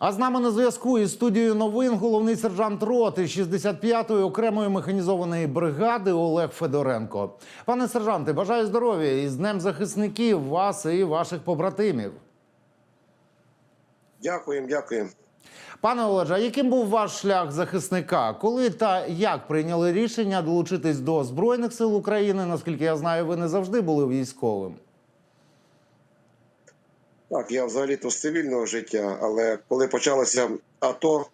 А з нами на зв'язку із студією новин головний сержант роти 65-ї окремої механізованої бригади Олег Федоренко. Пане сержанте, бажаю здоров'я і з Днем захисників вас і ваших побратимів. Дякуємо, дякуємо. Пане Олеже, а яким був ваш шлях захисника? Коли та як прийняли рішення долучитись до Збройних сил України? Наскільки я знаю, ви не завжди були військовим. Так, я взагалі-то з цивільного життя, але коли почалося АТО,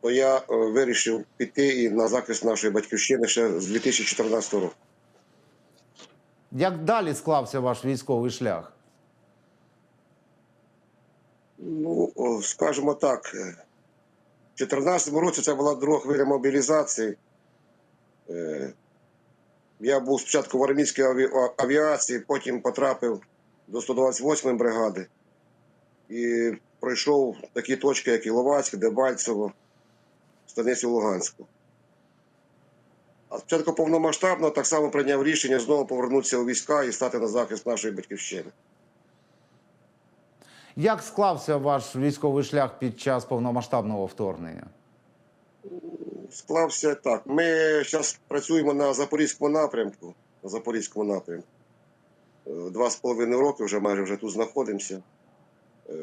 то я е, вирішив піти і на захист нашої батьківщини ще з 2014 року. Як далі склався ваш військовий шлях? Ну, скажімо так, е, в 2014 році це була друга хвиля мобілізації. Е, Я був спочатку в армійській авіації, потім потрапив до 128-ї бригади і пройшов такі точки, як Іловайськ, Дебальцево, Станицю Луганську. А спочатку повномасштабно так само прийняв рішення знову повернутися у війська і стати на захист нашої батьківщини. Як склався ваш військовий шлях під час повномасштабного вторгнення? Склався так. Ми зараз працюємо на Запорізькому напрямку. На Запорізькому напрямку. Два з половиною роки вже майже вже тут знаходимося. Е,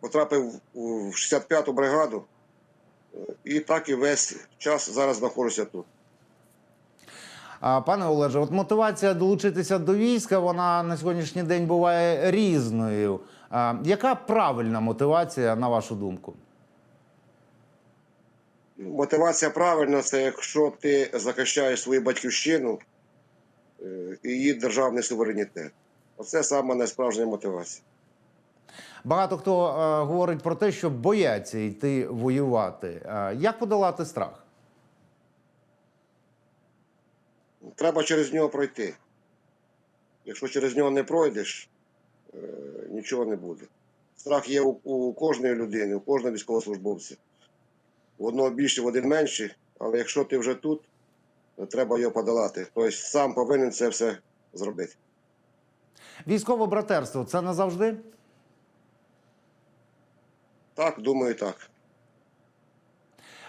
Потрапив у 65-ту бригаду. Е, І так і весь час зараз знаходжуся тут. Пане Олеже, от мотивація долучитися до війська, вона на сьогоднішній день буває різною. Яка правильна мотивація, на вашу думку? Мотивація правильна це якщо ти захищаєш свою батьківщину і її державний суверенітет. Оце саме найсправжня мотивація. Багато хто е, говорить про те, що бояться йти воювати. Е, як подолати страх? Треба через нього пройти. Якщо через нього не пройдеш, е, нічого не буде. Страх є у, у кожної людини, у кожного військовослужбовця. В одного більше, в один менше, але якщо ти вже тут, треба його подолати. Тобто сам повинен це все зробити. Військове братерство це назавжди? Так, думаю, так.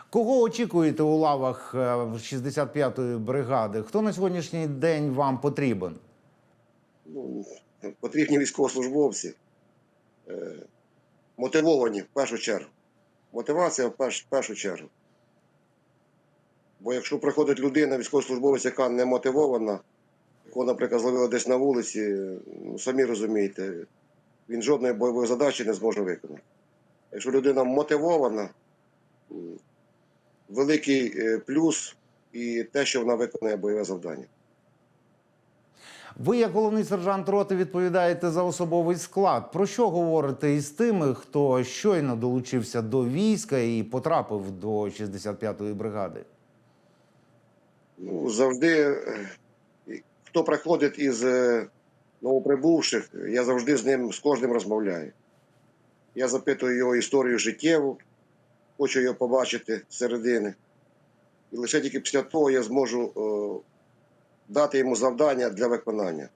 Кого очікуєте у лавах е, 65-ї бригади? Хто на сьогоднішній день вам потрібен? Ну, потрібні військовослужбовці, е, мотивовані в першу чергу. Мотивація в першу чергу. Бо якщо приходить людина, військовослужбовець, яка не мотивована, якого, наприклад, зловили десь на вулиці, ну, самі розумієте, він жодної бойової задачі не зможе виконати. Якщо людина мотивована, великий е, плюс і те, що вона виконує бойове завдання. Ви, як головний сержант роти, відповідаєте за особовий склад. Про що говорите із тими, хто щойно долучився до війська і потрапив до 65-ї бригади? Ну, завжди, е, хто приходить із е, новоприбувших, я завжди з ним з кожним розмовляю. Я запитую його історію життєву, хочу його побачити зсередини. І лише тільки після того я зможу е, дати йому завдання для виконання.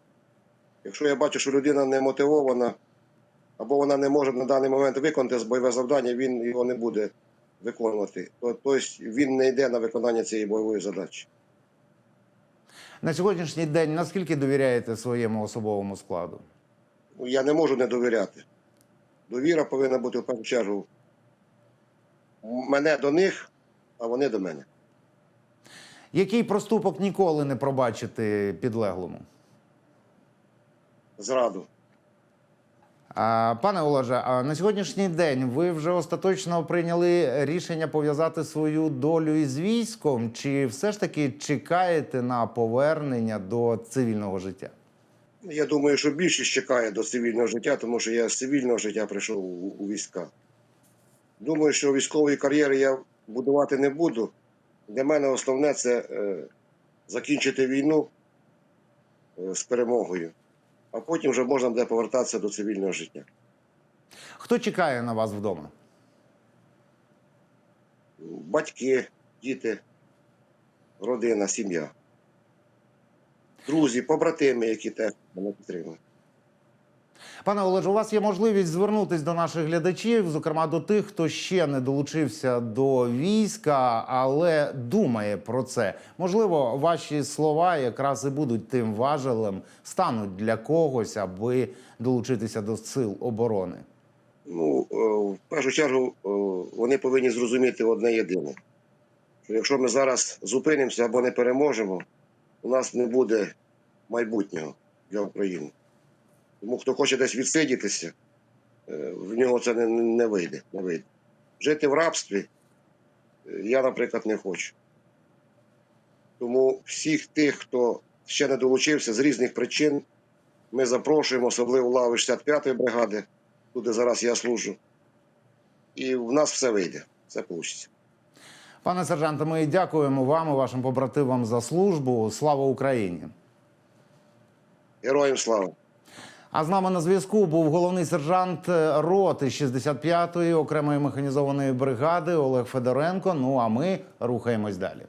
Якщо я бачу, що людина не мотивована, або вона не може на даний момент виконати бойове завдання, він його не буде виконувати. Тобто він не йде на виконання цієї бойової задачі. На сьогоднішній день наскільки довіряєте своєму особовому складу? Ну, я не можу не довіряти. Довіра повинна бути в першу чергу мене до них, а вони до мене. Який проступок ніколи не пробачити підлеглому? Зраду. Пане Олеже, на сьогоднішній день ви вже остаточно прийняли рішення пов'язати свою долю із військом, чи все ж таки чекаєте на повернення до цивільного життя? Я думаю, що більшість чекає до цивільного життя, тому що я з цивільного життя прийшов у, у війська. Думаю, що військової кар'єри я будувати не буду. Для мене основне це е, закінчити війну е, з перемогою, а потім вже можна буде повертатися до цивільного життя. Хто чекає на вас вдома? батьки, діти, родина, сім'я, друзі, побратими, які теж мене підтримують. Пане Олеже, у вас є можливість звернутись до наших глядачів, зокрема до тих, хто ще не долучився до війська, але думає про це. Можливо, ваші слова якраз і будуть тим важелем, стануть для когось, аби долучитися до сил оборони. Ну, е, в першу чергу, е, вони повинні зрозуміти одне єдине. Що якщо ми зараз зупинимося або не переможемо, у нас не буде майбутнього для України. Тому хто хоче десь відсидітися, е, в нього це не, не вийде. Не вийде. Жити в рабстві е, я, наприклад, не хочу. Тому всіх тих, хто ще не долучився з різних причин, ми запрошуємо, особливо лави 65-ї бригади, туди зараз я служу. І в нас все вийде, все вийде. Пане сержанте, ми дякуємо вам і вашим побратимам за службу. Слава Україні! Героям слава! А з нами на зв'язку був головний сержант е, роти 65-ї окремої механізованої бригади Олег Федоренко. Ну а ми рухаємось далі.